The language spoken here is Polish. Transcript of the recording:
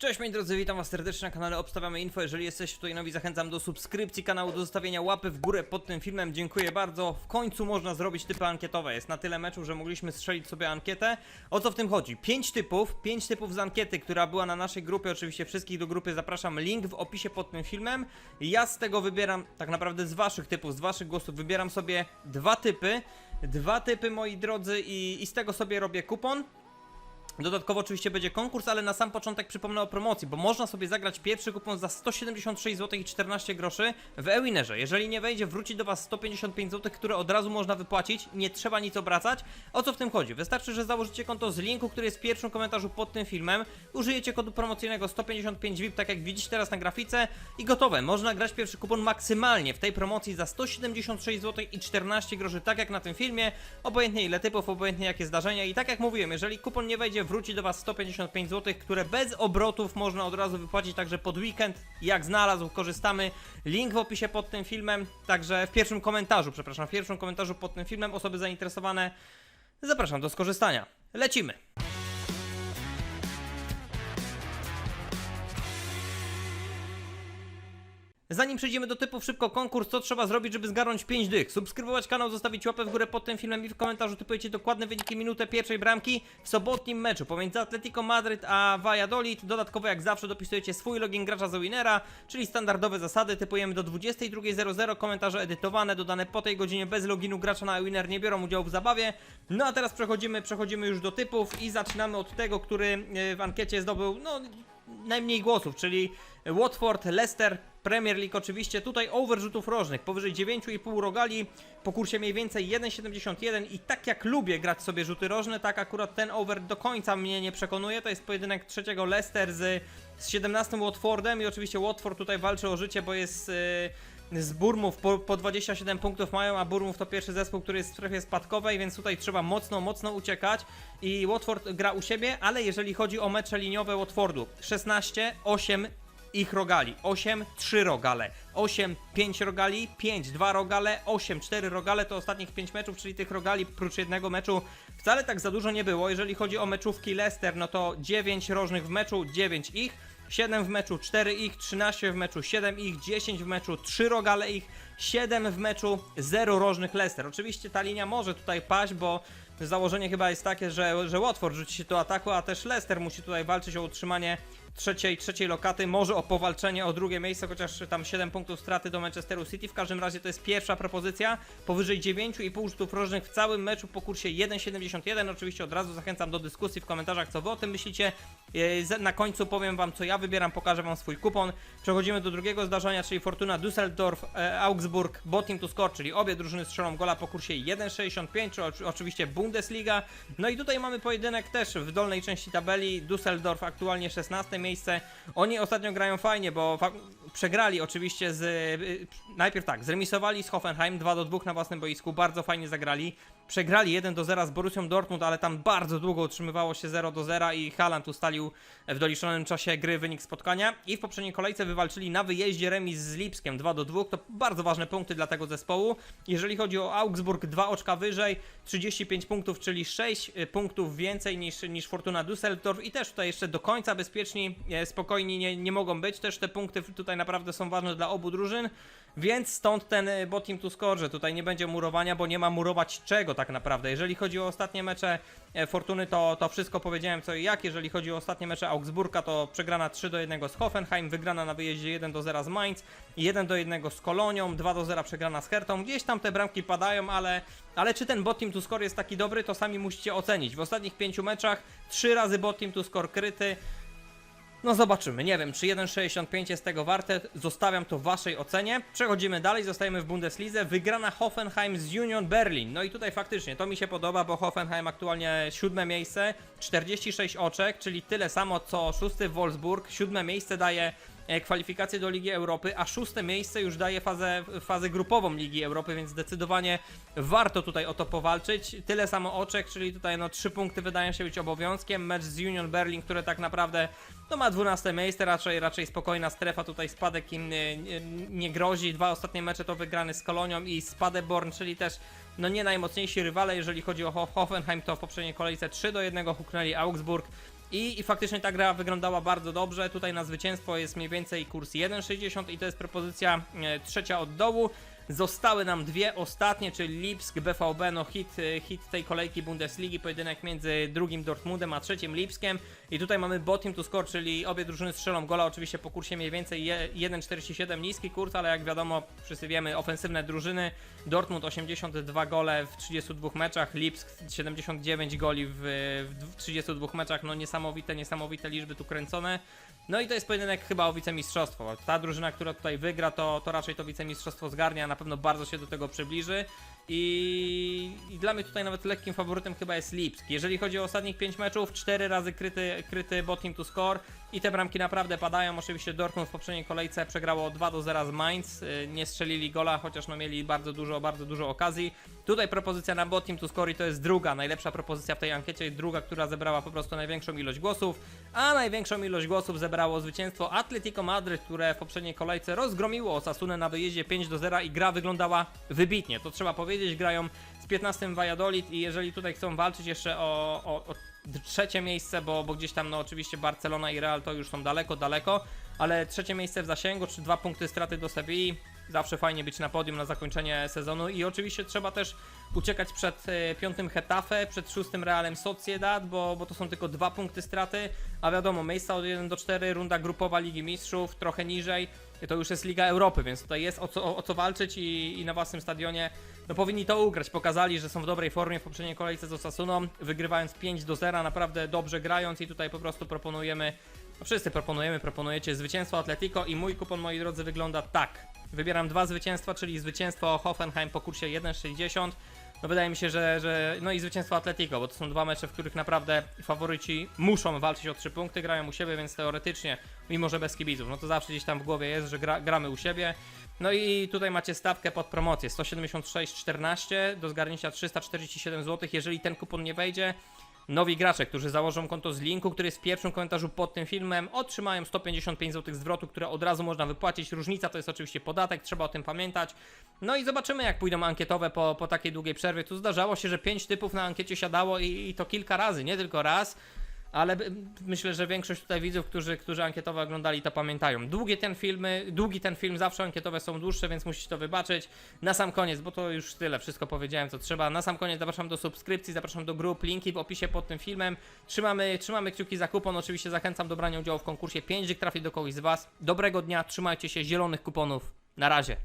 Cześć moi drodzy, witam was serdecznie na kanale Obstawiamy Info. Jeżeli jesteście tutaj nowi, zachęcam do subskrypcji kanału, do zostawienia łapy w górę pod tym filmem. Dziękuję bardzo. W końcu można zrobić typy ankietowe. Jest na tyle meczów, że mogliśmy strzelić sobie ankietę. O co w tym chodzi? Pięć typów, pięć typów z ankiety, która była na naszej grupie. Oczywiście wszystkich do grupy zapraszam. Link w opisie pod tym filmem. Ja z tego wybieram, tak naprawdę z waszych typów, z waszych głosów, wybieram sobie dwa typy. Dwa typy, moi drodzy, i, i z tego sobie robię kupon. Dodatkowo oczywiście będzie konkurs, ale na sam początek przypomnę o promocji, bo można sobie zagrać pierwszy kupon za 176 zł i 14 groszy w e-winnerze. Jeżeli nie wejdzie, wróci do Was 155 zł, które od razu można wypłacić, nie trzeba nic obracać. O co w tym chodzi? Wystarczy, że założycie konto z linku, który jest w pierwszym komentarzu pod tym filmem, użyjecie kodu promocyjnego 155 VIP, tak jak widzicie teraz na grafice i gotowe. Można grać pierwszy kupon maksymalnie w tej promocji za 176 zł i 14 groszy, tak jak na tym filmie, obojętnie ile typów, obojętnie jakie zdarzenia i tak jak mówiłem, jeżeli kupon nie wejdzie, wróci do Was 155 zł, które bez obrotów można od razu wypłacić, także pod weekend, jak znalazł, korzystamy. Link w opisie pod tym filmem, także w pierwszym komentarzu, przepraszam, w pierwszym komentarzu pod tym filmem osoby zainteresowane zapraszam do skorzystania. Lecimy! Zanim przejdziemy do typów szybko konkurs, co trzeba zrobić, żeby zgarnąć 5 dych? Subskrybować kanał, zostawić łapę w górę pod tym filmem i w komentarzu typujecie dokładne wyniki minutę pierwszej bramki w sobotnim meczu pomiędzy Atletico Madryt a Valladolid. Dodatkowo jak zawsze dopisujecie swój login gracza z winera, czyli standardowe zasady. Typujemy do 22.00, komentarze edytowane, dodane po tej godzinie bez loginu gracza na winner nie biorą udziału w zabawie. No a teraz przechodzimy, przechodzimy już do typów i zaczynamy od tego, który e, w ankiecie zdobył, no najmniej głosów, czyli Watford, Leicester, Premier League oczywiście, tutaj over rzutów rożnych, powyżej 9,5 rogali, po kursie mniej więcej 1,71 i tak jak lubię grać sobie rzuty rożne, tak akurat ten over do końca mnie nie przekonuje, to jest pojedynek trzeciego Leicester z, z 17 Watfordem i oczywiście Watford tutaj walczy o życie, bo jest... Yy, z Burmów po, po 27 punktów mają, a Burmów to pierwszy zespół, który jest w strefie spadkowej, więc tutaj trzeba mocno, mocno uciekać. I Watford gra u siebie, ale jeżeli chodzi o mecze liniowe Watfordu, 16, 8 ich rogali, 8, 3 rogale, 8, 5 rogali, 5, 2 rogale, 8, 4 rogale. To ostatnich 5 meczów, czyli tych rogali prócz jednego meczu wcale tak za dużo nie było. Jeżeli chodzi o meczówki Leicester, no to 9 rożnych w meczu, 9 ich. 7 w meczu, 4 ich, 13 w meczu, 7 ich, 10 w meczu, 3 rogale ich, 7 w meczu, 0 rożnych Leicester. Oczywiście ta linia może tutaj paść, bo założenie chyba jest takie, że, że Watford rzuci się do ataku, a też Leicester musi tutaj walczyć o utrzymanie trzeciej, trzeciej lokaty, może o powalczenie o drugie miejsce, chociaż tam 7 punktów straty do Manchesteru City. W każdym razie to jest pierwsza propozycja, powyżej 9,5 rzutów rożnych w całym meczu po kursie 1,71. Oczywiście od razu zachęcam do dyskusji w komentarzach, co wy o tym myślicie. E, Na końcu powiem wam, co ja wybieram, pokażę wam swój kupon. Przechodzimy do drugiego zdarzenia, czyli Fortuna Düsseldorf, e, Augsburg, Botim to score, czyli obie drużyny strzelą gola po kursie 1,65, czy oczy- oczywiście Bundesliga. No i tutaj mamy pojedynek też w dolnej części tabeli. Düsseldorf aktualnie 16 miejsce. Oni ostatnio grają fajnie, bo przegrali oczywiście z. y, Najpierw tak, zremisowali z Hoffenheim 2 do 2 na własnym boisku, bardzo fajnie zagrali. Przegrali 1 do 0 z Borussią Dortmund, ale tam bardzo długo utrzymywało się 0 do 0 i Haaland ustalił w doliczonym czasie gry wynik spotkania. I w poprzedniej kolejce wywalczyli na wyjeździe remis z Lipskiem 2 do 2. To bardzo ważne punkty dla tego zespołu. Jeżeli chodzi o Augsburg, 2 oczka wyżej, 35 punktów, czyli 6 punktów więcej niż, niż Fortuna Düsseldorf. I też tutaj jeszcze do końca bezpieczni, e, spokojni nie, nie mogą być. Też te punkty tutaj naprawdę są ważne dla obu drużyn. Więc stąd ten e, Botim to score, że tutaj nie będzie murowania, bo nie ma murować czego tak naprawdę. Jeżeli chodzi o ostatnie mecze e, Fortuny, to, to wszystko powiedziałem co i jak. Jeżeli chodzi o ostatnie mecze Augsburga, to przegrana 3 do 1 z Hoffenheim, wygrana na wyjeździe 1 do 0 z Mainz, 1 do 1 z Kolonią, 2 do 0 przegrana z Hertą. Gdzieś tam te bramki padają, ale, ale czy ten Botim to score jest taki dobry, to sami musicie ocenić. W ostatnich 5 meczach 3 razy Botim to score kryty. No zobaczymy, nie wiem czy 1,65 jest tego warte, zostawiam to w waszej ocenie. Przechodzimy dalej, zostajemy w Bundeslidze, wygrana Hoffenheim z Union Berlin. No i tutaj faktycznie to mi się podoba, bo Hoffenheim aktualnie siódme miejsce, 46 oczek, czyli tyle samo co szósty Wolfsburg. Siódme miejsce daje kwalifikacje do Ligi Europy, a szóste miejsce już daje fazę, fazę grupową Ligi Europy, więc zdecydowanie warto tutaj o to powalczyć. Tyle samo oczek, czyli tutaj no trzy punkty wydają się być obowiązkiem. Mecz z Union Berlin, które tak naprawdę no ma 12 miejsce, raczej, raczej spokojna strefa, tutaj spadek im nie, nie, nie grozi. Dwa ostatnie mecze to wygrany z Kolonią i z Paderborn, czyli też no nie najmocniejsi rywale, jeżeli chodzi o Ho- Hoffenheim, to w poprzedniej kolejce 3 do 1 huknęli Augsburg. I, I faktycznie ta gra wyglądała bardzo dobrze. Tutaj na zwycięstwo jest mniej więcej kurs 1,60 i to jest propozycja e, trzecia od dołu. Zostały nam dwie ostatnie, czyli Lipsk, BVB, no hit, e, hit tej kolejki Bundesligi, pojedynek między drugim Dortmundem a trzecim Lipskiem. I tutaj mamy bottom to score, czyli obie drużyny strzelą gola, oczywiście po kursie mniej więcej je- 1,47 niski kurs, ale jak wiadomo, wszyscy wiemy, ofensywne drużyny. Dortmund 82 gole w 32 meczach, Lipsk 79 goli w, w 32 meczach, no niesamowite, niesamowite liczby tu kręcone. No i to jest pojedynek chyba o wicemistrzostwo. Ta drużyna, która tutaj wygra, to, to raczej to wicemistrzostwo zgarnia, na pewno bardzo się do tego przybliży. I, I dla mnie tutaj nawet lekkim faworytem chyba jest Lipsk. Jeżeli chodzi o ostatnich 5 meczów, 4 razy kryty, kryty bottom to score i te bramki naprawdę padają. Oczywiście Dortmund w poprzedniej kolejce przegrało 2 do 0 z Mainz. Y, Nie strzelili gola, chociaż no mieli bardzo dużo, bardzo dużo okazji. Tutaj propozycja na bottom to score i to jest druga, najlepsza propozycja w tej ankiecie, druga, która zebrała po prostu największą ilość głosów, a największą ilość głosów zebrało zwycięstwo Atletico Madryt, które w poprzedniej kolejce rozgromiło Osasunę na wyjeździe 5 do 0 i gra wyglądała wybitnie. To trzeba powiedzieć, grają z 15 Valladolid i jeżeli tutaj chcą walczyć jeszcze o, o, o trzecie miejsce, bo, bo gdzieś tam no oczywiście Barcelona i Real to już są daleko, daleko, ale trzecie miejsce w zasięgu, czy dwa punkty straty do Sevilli, zawsze fajnie być na podium na zakończenie sezonu i oczywiście trzeba też uciekać przed e, piątym Hetafe, przed szóstym Realem Sociedad, bo, bo to są tylko dwa punkty straty, a wiadomo, miejsca od 1 do 4, runda grupowa Ligi Mistrzów, trochę niżej, to już jest Liga Europy, więc tutaj jest o co, o, co walczyć i, i na własnym stadionie no powinni to ugrać. Pokazali, że są w dobrej formie w poprzedniej kolejce z Osasuną, wygrywając 5 do 0, naprawdę dobrze grając i tutaj po prostu proponujemy, no wszyscy proponujemy, proponujecie zwycięstwo Atletico i mój kupon, moi drodzy, wygląda tak. Wybieram dwa zwycięstwa, czyli zwycięstwo Hoffenheim po kursie 1,60. No wydaje mi się, że, że no i zwycięstwo Atletico, bo to są dwa mecze, w których naprawdę faworyci muszą walczyć o 3 punkty, grają u siebie, więc teoretycznie, mimo że bez kibiców, no to zawsze gdzieś tam w głowie jest, że gra, gramy u siebie. No i tutaj macie stawkę pod promocję 176,14 do zgarnięcia 347 zł. Jeżeli ten kupon nie wejdzie, nowi gracze, którzy założą konto z linku, który jest w pierwszym komentarzu pod tym filmem, otrzymają 155 zł zwrotu, które od razu można wypłacić. Różnica to jest oczywiście podatek, trzeba o tym pamiętać. No i zobaczymy, jak pójdą ankietowe po, po takiej długiej przerwie. Tu zdarzało się, że 5 typów na ankiecie siadało i, i to kilka razy, nie tylko raz. Ale myślę, że większość tutaj widzów, którzy, którzy ankietowo oglądali, to pamiętają. Długie ten filmy, długi ten film, zawsze ankietowe są dłuższe, więc musicie to wybaczyć. Na sam koniec, bo to już tyle, wszystko powiedziałem, co trzeba. Na sam koniec zapraszam do subskrypcji, zapraszam do grup, linki w opisie pod tym filmem. Trzymamy, trzymamy kciuki za kupon, oczywiście zachęcam do brania udziału w konkursie 5 trafi do kogoś z Was. Dobrego dnia, trzymajcie się, zielonych kuponów. Na razie.